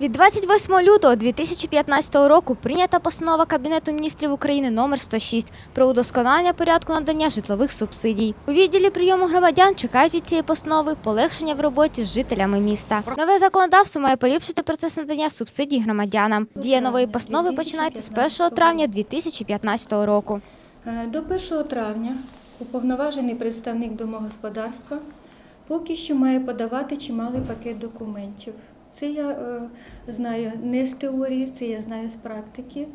Від 28 лютого 2015 року прийнята постанова Кабінету міністрів України номер 106 про удосконалення порядку надання житлових субсидій. У відділі прийому громадян чекають від цієї постанови полегшення в роботі з жителями міста. Нове законодавство має поліпшити процес надання субсидій громадянам. Дія нової постанови починається з 1 травня 2015 року. Е, До 1 травня уповноважений представник домогосподарства поки що має подавати чималий пакет документів. Це я е, знаю не з теорії, це я знаю з практики.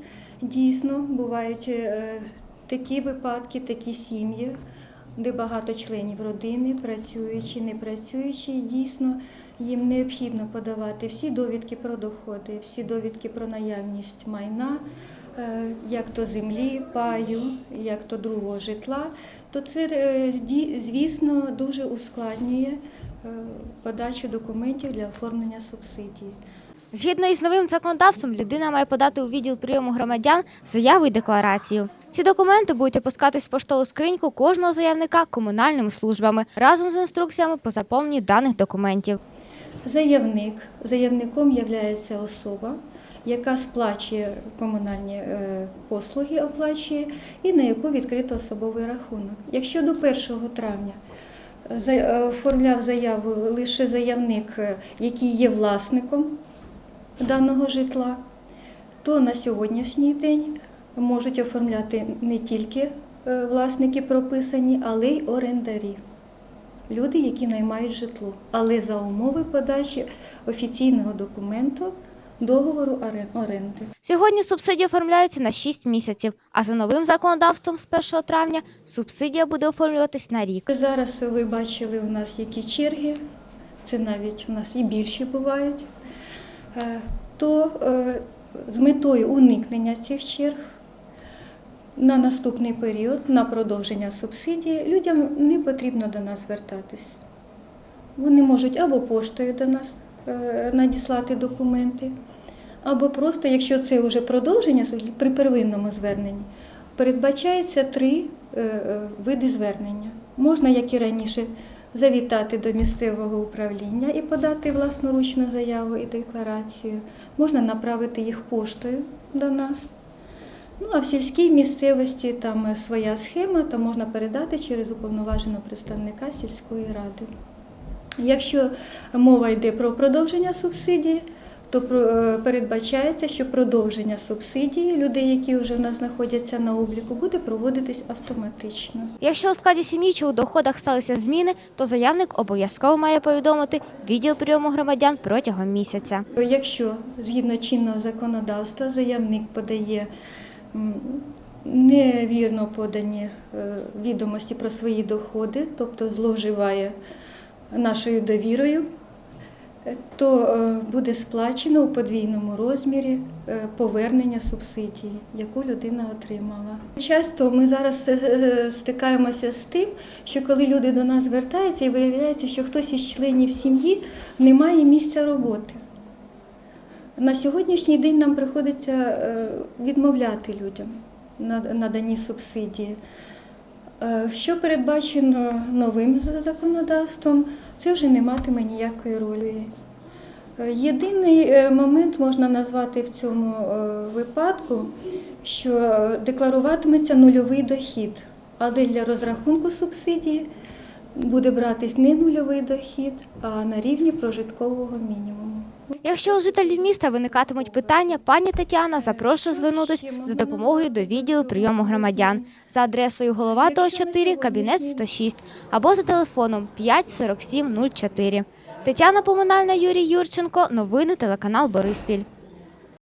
Дійсно, бувають е, такі випадки, такі сім'ї, де багато членів родини, працюючі, не працюючі, дійсно їм необхідно подавати всі довідки про доходи, всі довідки про наявність майна, е, як то землі, паю, як то другого житла, то це, звісно, дуже ускладнює подачу документів для оформлення субсидії. Згідно із новим законодавством, людина має подати у відділ прийому громадян заяву і декларацію. Ці документи будуть опускатись в поштову скриньку кожного заявника комунальними службами разом з інструкціями по заповненню даних документів. Заявник. Заявником є особа, яка сплачує комунальні е, послуги, оплачує і на яку відкрито особовий рахунок. Якщо до 1 травня е, е, оформляв заяву лише заявник, е, який є власником даного житла, то на сьогоднішній день можуть оформляти не тільки е, власники прописані, але й орендарі люди, які наймають житло, але за умови подачі офіційного документу договору оренди. Сьогодні субсидії оформляються на 6 місяців, а за новим законодавством з 1 травня субсидія буде оформлюватись на рік. Зараз ви бачили у нас які черги, це навіть у нас і більші бувають. Е, То е, з метою уникнення цих черг на наступний період, на продовження субсидії, людям не потрібно до нас звертатись. Вони можуть або поштою до нас е, надіслати документи, або просто, якщо це вже продовження при первинному зверненні, передбачається три е, е, види звернення. Можна, як і раніше, завітати до місцевого управління і подати власноручну заяву і декларацію. Можна направити їх поштою до нас. Ну, а в сільській місцевості там е, своя схема, там можна передати через уповноваженого представника сільської ради. Якщо мова йде про продовження субсидії, то е, передбачається, що продовження субсидії людей, які вже в нас знаходяться на обліку, буде проводитись автоматично. Якщо у складі сім'ї чи у доходах сталися зміни, то заявник обов'язково має повідомити відділ прийому громадян протягом місяця. Якщо згідно чинного законодавства заявник подає невірно подані е, відомості про свої доходи, тобто зловживає нашою довірою, то е, буде сплачено у подвійному розмірі е, повернення субсидії, яку людина отримала. Часто ми зараз е, е, стикаємося з тим, що коли люди до нас звертаються і виявляється, що хтось із членів сім'ї не має місця роботи. На сьогоднішній день нам приходиться е, відмовляти людям на наданні субсидії. Е, Що передбачено новим законодавством, це вже не матиме ніякої ролі. Е, Єдиний е, момент можна назвати в цьому е, випадку, що декларуватиметься нульовий дохід, але для розрахунку субсидії буде братись не нульовий дохід, а на рівні прожиткового мінімуму. Якщо у жителів міста виникатимуть питання, пані Тетяна запрошує звернутися за допомогою до відділу прийому громадян за адресою голова до 4, кабінет 106 або за телефоном 5 47 04. Тетяна Поминальна, Юрій Юрченко. Новини телеканал Бориспіль.